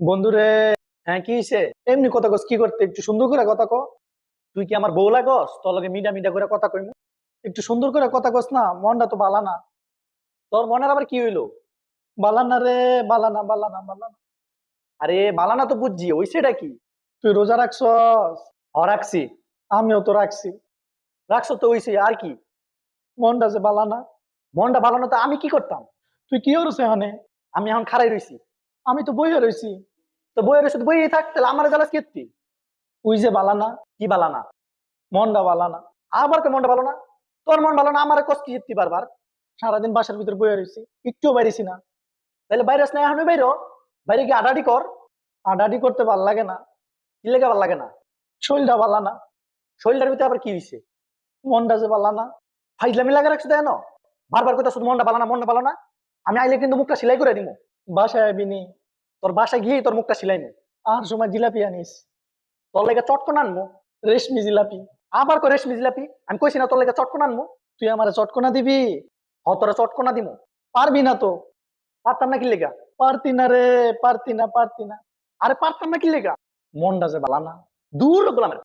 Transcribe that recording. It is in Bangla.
বন্ধুরে হ্যাঁ কি হইছে? এমনি কথা কস, কি করতে? একটু সুন্দর করে কথা ক। তুই কি আমার বউ লাগস তোর লগে মিডা মিডা করে কথা কইমু? একটু সুন্দর করে কথা কস না, মনটা তো বালা না। তোর মনের আবার কি হইল? বালানা রে বালানা বালানা বালানা আরে বালানা তো বুঝছি ওই সেটা কি? তুই রোজা রাখছস? হ, রাখছি। আমিও তো রাখছি। রাখছ তো ওইছে আর কি? মনটা যে বালানা মনটা ভালো না, তো আমি কি করতাম? তুই কি করছ এখানে? আমি এখন খারাই রইছি। আমি তো বইয়ে রইছি। তো বইয়ে রইছি, তো বইয়ে থাক, তাহলে আমার জ্বালাস কেত্তি ওই যে বালানা কি বালানা মনটা বালানা আবার কে মনটা ভালো না? তোর মন ভালো না, আমার কষ্ট জিততে বারবার সারাদিন বাসার ভিতর বইয়ে রইছি, একটুও বাইরেছি না। তাহলে বাইরে না এখন বাইরো বাইরে গিয়ে আডাডি কর। আডাডি করতে ভালো লাগে না। কি লেগে ভালো লাগে না? শরীরটা ভালো না। শরীরটার ভিতরে আবার কি হয়েছে মনটা যে ভালো না। ফাইজলামি লাগা রাখছো দেয় বারবার কথা শুধু মনটা ভালো না, মনটা ভালো না। আমি আইলে কিন্তু মুখটা সেলাই করে দিব বাসায় আবি নি, তোর বাসায় গিয়েই তোর মুখটা সেলাইমু আর সময় জিলাপি আনিস। তোর লেগে চটকন আনমু, রেশমি জিলাপি। আবার কো রেশমি জিলাপি? আমি কইছি না তোর লেগে চটকন আনমু। তুই আমার চটকনা দিবি? হ, তোরা চটকনা দিমু। পারবি না তো। পারতাম না কি লেগা? পারতি না রে, পারতি না পারতি না। আরে পারতাম না কি লেগা? মনটা যে বালা না। দূর গোলামের